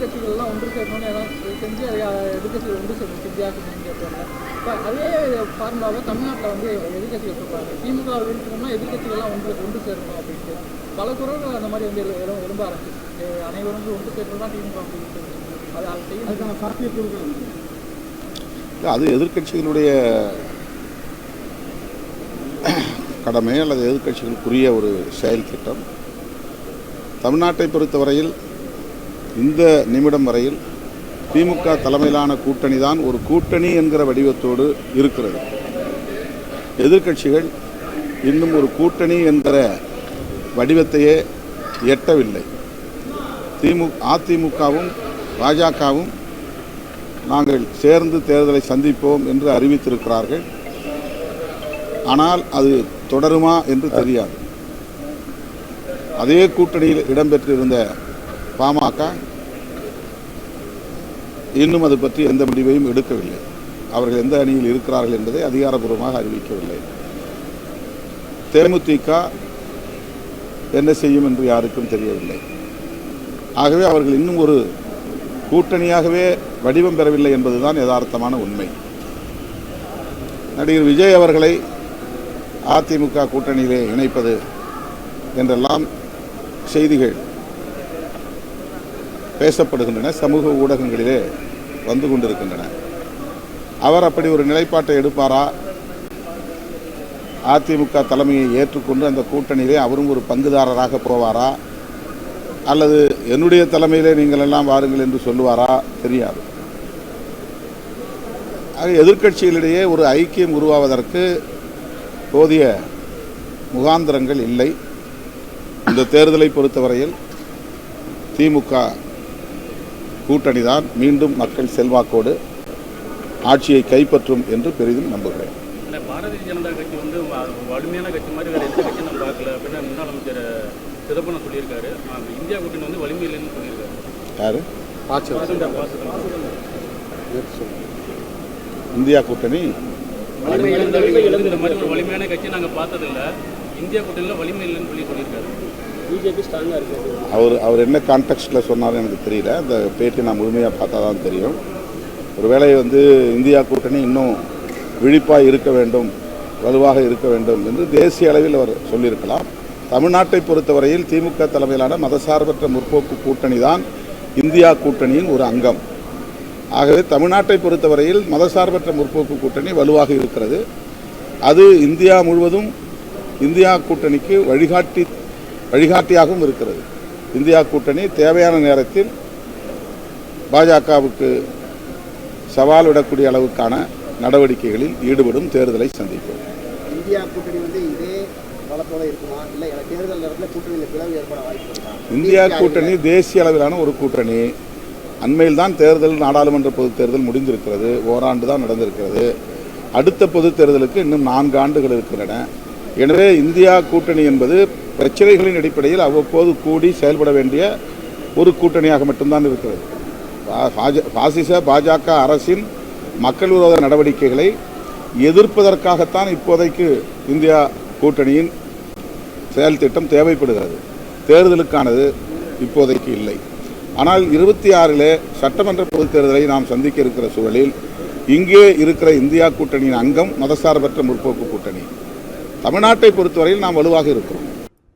எதிர்கட்சிகள்லாம் ஒன்று சேரணும்னு எல்லாம் செஞ்சு எதிர்கட்சிகள் ஒன்று சேரணும் வித்தியாசம் கேட்பாங்க இப்போ அதே ஃபார்முலாவை தமிழ்நாட்டில் வந்து எதிர்கட்சிகள் சொல்கிறாங்க திமுக இருக்கணும்னா எதிர்கட்சிகள்லாம் ஒன்று ஒன்று சேரணும் அப்படின்ட்டு. பல குரல்கள் அந்த மாதிரி வந்து எழு- எழு- எழும்ப ஆரம்பிச்சு அனைவரும் ஒன்று சேர்க்கணும் தான் திமுக இருக்குது. அது அதை செய்யணும். அதுக்கான சாத்தியக்கூறுகள் அது எதிர்க்கட்சிகளுடைய கடமை அல்லது எதிர்க்கட்சிகளுக்குரிய ஒரு செயல் திட்டம். தமிழ்நாட்டை பொறுத்தவரையில் இந்த நிமிடம் வரையில் திமுக தலைமையிலான கூட்டணி தான் ஒரு கூட்டணி என்கிற வடிவத்தோடு இருக்கிறது. எதிர்க்கட்சிகள் இன்னும் ஒரு கூட்டணி என்கிற வடிவத்தையே எட்டவில்லை. திமு அதிமுகவும் பாஜகவும் நாங்கள் சேர்ந்து தேர்தலை சந்திப்போம் என்று அறிவித்திருக்கிறார்கள். ஆனால் அது தொடருமா என்று தெரியாது. அதே கூட்டணியில் இடம்பெற்றிருந்த பாமக இன்னும் அது பற்றி எந்த முடிவையும் எடுக்கவில்லை. அவர்கள் எந்த அணியில் இருக்கிறார்கள் என்பதை அதிகாரப்பூர்வமாக அறிவிக்கவில்லை. தேமுதிக என்ன செய்யும் என்று யாருக்கும் தெரியவில்லை. ஆகவே அவர்கள் இன்னும் ஒரு கூட்டணியாகவே வடிவம் பெறவில்லை என்பதுதான் யதார்த்தமான உண்மை. நடிகர் விஜய் அவர்களை அதிமுக கூட்டணியிலே இணைப்பது என்றெல்லாம் செய்திகள். பேசப்படுகின்றன சமூக ஊடகங்களிலே வந்து கொண்டிருக்கின்றன. அவர் அப்படி ஒரு நிலைப்பாட்டை எடுப்பாரா? அதிமுக தலைமையை ஏற்றுக்கொண்டு அந்த கூட்டணியிலே அவரும் ஒரு பங்குதாரராக போவாரா? அல்லது என்னுடைய தலைமையிலே நீங்கள் எல்லாம் வாருங்கள் என்று சொல்லுவாரா? தெரியாது. ஆக எதிர்க்கட்சிகளிடையே ஒரு ஐக்கியம் உருவாவதற்கு போதிய முகாந்திரங்கள் இல்லை. இந்த தேர்தலை பொறுத்தவரையில் திமுக கூட்டணி தான் மீண்டும் மக்கள் செல்வாக்கோடு ஆட்சியை கைப்பற்றும் என்று பெரிதும் நம்புகிறேன். இல்லை பாரதிய ஜனதா கட்சி வந்து வலிமையான கட்சி மாதிரி வேறு எந்த கட்சியும் நம்ம பார்க்கல அப்படின்னு முன்னாள் அமைச்சர் சிதம்பரம் சொல்லியிருக்காரு. இந்தியா கூட்டணி வந்து வலிமை இல்லைன்னு சொல்லியிருக்காரு. யாரு. இந்தியா கூட்டணி? வலிமை இழந்த இந்த மாதிரி ஒரு வலிமையான கட்சி நாங்கள் பார்த்ததில்ல. இந்தியா கூட்டணியில் வலிமை இல்லைன்னு சொல்லி சொல்லியிருக்காரு. அவர் அவர் என்ன கான்டெக்ட்டில் சொன்னார் எனக்கு தெரியல. அந்த பேட்டி நான் முழுமையாக பார்த்தா தான் தெரியும். ஒருவேளை வந்து இந்தியா கூட்டணி இன்னும் விழிப்பாக இருக்க வேண்டும் வலுவாக இருக்க வேண்டும் என்று தேசிய அளவில் அவர் சொல்லியிருக்கலாம். தமிழ்நாட்டை பொறுத்தவரையில் திமுக தலைமையிலான மதசார்பற்ற முற்போக்கு கூட்டணி தான் இந்தியா கூட்டணியின் ஒரு அங்கம். ஆகவே தமிழ்நாட்டை பொறுத்தவரையில் மதசார்பற்ற முற்போக்கு கூட்டணி வலுவாக இருக்கிறது. அது இந்தியா முழுவதும் இந்தியா கூட்டணிக்கு வழிகாட்டி வழிகாட்டியாகவும் இருக்கிறது. இந்தியா கூட்டணி தேவையான நேரத்தில் பாஜகவுக்கு சவால் விடக்கூடிய அளவுக்கான நடவடிக்கைகளில் ஈடுபடும் தேர்தலை சந்திப்போம். இந்தியா கூட்டணி வந்து இதே பலத்தோட இருக்குமா? இல்லை தேர்தல் நேரத்தில் கூட்டணியில் பிளவு ஏற்பட வாய்ப்பு இருக்கா? இந்தியா கூட்டணி தேசிய அளவிலான ஒரு கூட்டணி. அண்மையில் தான் தேர்தல் நாடாளுமன்ற பொதுத் தேர்தல் முடிந்திருக்கிறது. ஓராண்டு தான் நடந்திருக்கிறது. அடுத்த பொதுத் தேர்தலுக்கு இன்னும் நான்கு ஆண்டுகள் இருக்கின்றன. எனவே இந்தியா கூட்டணி என்பது பிரச்சனைகளின் அடிப்படையில் அவ்வப்போது கூடி செயல்பட வேண்டிய ஒரு கூட்டணியாக மட்டும்தான் இருக்கிறது. பா- பாஜ- பாசிச பாஜக அரசின் மக்கள் விரோத நடவடிக்கைகளை எதிர்ப்பதற்காகத்தான் இப்போதைக்கு இந்தியா கூட்டணியின் செயல் திட்டம் தேவைப்படுகிறது. தேர்தலுக்கானது இப்போதைக்கு இல்லை. ஆனால் இருபத்தி ஆறிலே சட்டமன்ற பொதுத் தேர்தலை நாம் சந்திக்க இருக்கிற சூழலில் இங்கே இருக்கிற இந்தியா கூட்டணியின் அங்கம் மதசார்பற்ற முற்போக்கு கூட்டணி. தமிழ்நாட்டை பொறுத்தவரையில் நாம் வலுவாக இருக்கிறோம்.